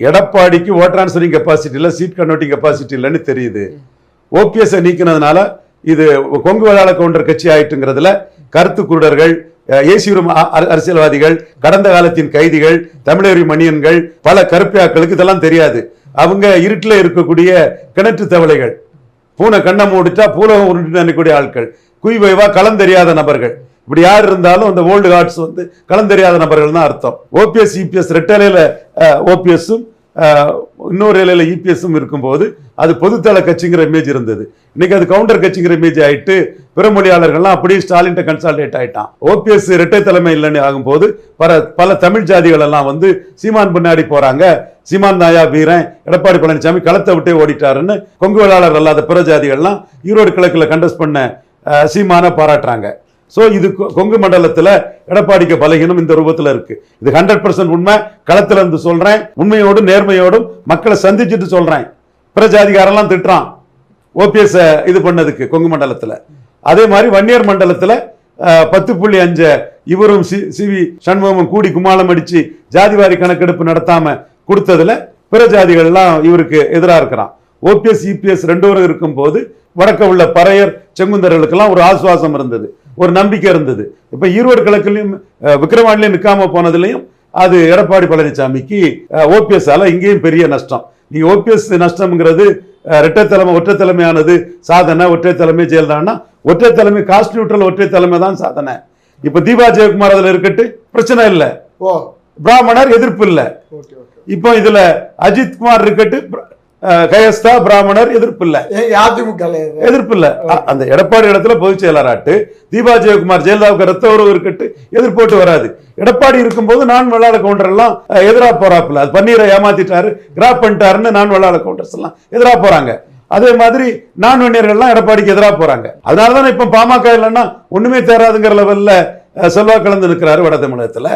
எடப்பாடிக்கு vote transferring capacity இல்லை seat converting capacity இல்லைன்னு தெரியுது. ஓபிஎஸ்ஸை நீக்கினதுனால இது கொங்கு வேளாள கவுண்டர் கட்சி ஆயிட்டுங்கிறதுல கருத்து குருடர்கள் அஹ், ஏசியுறும் அ- அ- அரசியல்வாதிகள் கடந்த காலத்தின் கைதிகள் தமிழறி மணியன்கள் பல கருப்பியாக்களுக்கு இதெல்லாம் தெரியாது. அவங்க இருட்டில் இருக்கக்கூடிய கிணற்று தவளைகள். பூனை கண்ணை மூடிட்டா பூலகம் உருண்டு நினைக்கக்கூடிய ஆட்கள். குய்வைவா களம் தெரியாத நபர்கள். இப்படி யார் இருந்தாலும் அந்த ஓல்டு கார்ட்ஸ் வந்து களம் தெரியாத நபர்கள் தான் அர்த்தம் ஓபிஎஸ் இபிஎஸ் ரெட்டலையில் ஓபிஎஸும் இன்னொரு இலையில் இபிஎஸும் இருக்கும்போது அது பொதுத்தள கட்சிங்கிற இமேஜ் இருந்தது. இன்னைக்கு அது கவுண்டர் கட்சிங்கிற இமேஜ் ஆயிட்டு பிற மொழியாளர்கள்லாம் அப்படியே ஸ்டாலின் கன்சால்டேட் ஆயிட்டான். ஓபிஎஸ் இரட்டை தலைமை இல்லைன்னு ஆகும்போது பல பல தமிழ் ஜாதிகள் எல்லாம் வந்து சீமான் பின்னாடி போறாங்க. சீமான் தாயா வீரன் எடப்பாடி பழனிசாமி களத்தை விட்டே ஓடிட்டாருன்னு கொங்கு வேளாளர் அல்லாத பிற ஜாதிகள்லாம் ஈரோடு கிழக்கில் கண்டஸ்ட் பண்ண சீமான பாராட்டுறாங்க. ஸோ இது கொங்கு மண்டலத்தில் எடப்பாடிக்கு பலகீனம் இந்த ரூபத்தில் இருக்கு. இது ஹண்ட்ரட் பர்சன்ட் உண்மை. களத்துல இருந்து உண்மையோடும் நேர்மையோடும் மக்களை சந்திச்சுட்டு சொல்கிறேன் பிற ஜாதிகாரெல்லாம் திட்டுறான். ஓபிஎஸ் இது பண்ணதுக்கு கொங்கு மண்டலத்தில். அதே மாதிரி வன்னியர் மண்டலத்தில் பத்து புள்ளி அஞ்சு இவரும் சி சிவி சண்முகமும் கூடி கும்மாளம் அடித்து ஜாதிவாரி கணக்கெடுப்பு நடத்தாமல் கொடுத்ததுல பிற ஜாதிகள்லாம் இவருக்கு எதிராக இருக்கிறான். ஓபிஎஸ் இபிஎஸ் ரெண்டு பேரும் இருக்கும்போது வடக்க உள்ள பறையர் செங்குந்தர்களுக்கெல்லாம் ஒரு ஆசுவாசம் இருந்தது. ஒரு நம்பிக்கை இருந்தது. இப்ப ஈரோடு கிழக்குலையும் விக்கிரவாண்டிலையும் நிற்காம போனதுலையும் அது எடப்பாடி பழனிசாமிக்கு ஓபிஎஸ் ஆல இங்கேயும் பெரிய நஷ்டம். நீ ஓபிஎஸ் நஷ்டம்ங்கிறது அஹ், இரட்டை தலைமை ஒற்றை தலைமையானது சாதனை ஒற்றை தலைமை ஜெயலலிதான்னா ஒற்றை தலைமை காஸ்ட் நியூட்ரல் ஒற்றை தலைமை தான் சாதனை. இப்ப தீபா ஜெயக்குமார் அதுல இருக்கட்டு பிரச்சனை இல்லை. ஓ. பிராமணர் எதிர்ப்பு இல்லை. இப்போ இதுல அஜித் குமார் இருக்கட்டு கயஸ்தா பிராமணர் எதிர்ப்பு இல்லை. அதிமுக எதிர்ப்பு இல்ல. அந்த எடப்பாடி இடத்துல பொதுச் செயலாளராட்டு தீபா ஜெயக்குமார் ஜெயலலிதாவுக்கு ரத்த உறவு இருக்கட்டு எதிர்போட்டு வராது. எடப்பாடி இருக்கும்போது நான் வெள்ளாள கவுண்டர் எல்லாம் அஹ், எதிரா போறாப்புல. அது பன்னீரை ஏமாத்திட்டாரு கிராப் பண்ணிட்டாருன்னு நான் வெள்ளாள கவுண்டர்ஸ் எல்லாம் எதிரா போறாங்க. அதே மாதிரி நான் வன்னியர்கள்லாம் எடப்பாடிக்கு எதிரா போறாங்க. அதனால தானே இப்ப பாமக இல்லைன்னா ஒண்ணுமே தேராதுங்கிற லெவல்ல செல்வா கலந்து நிற்கிறாரு வட தமிழகத்துல.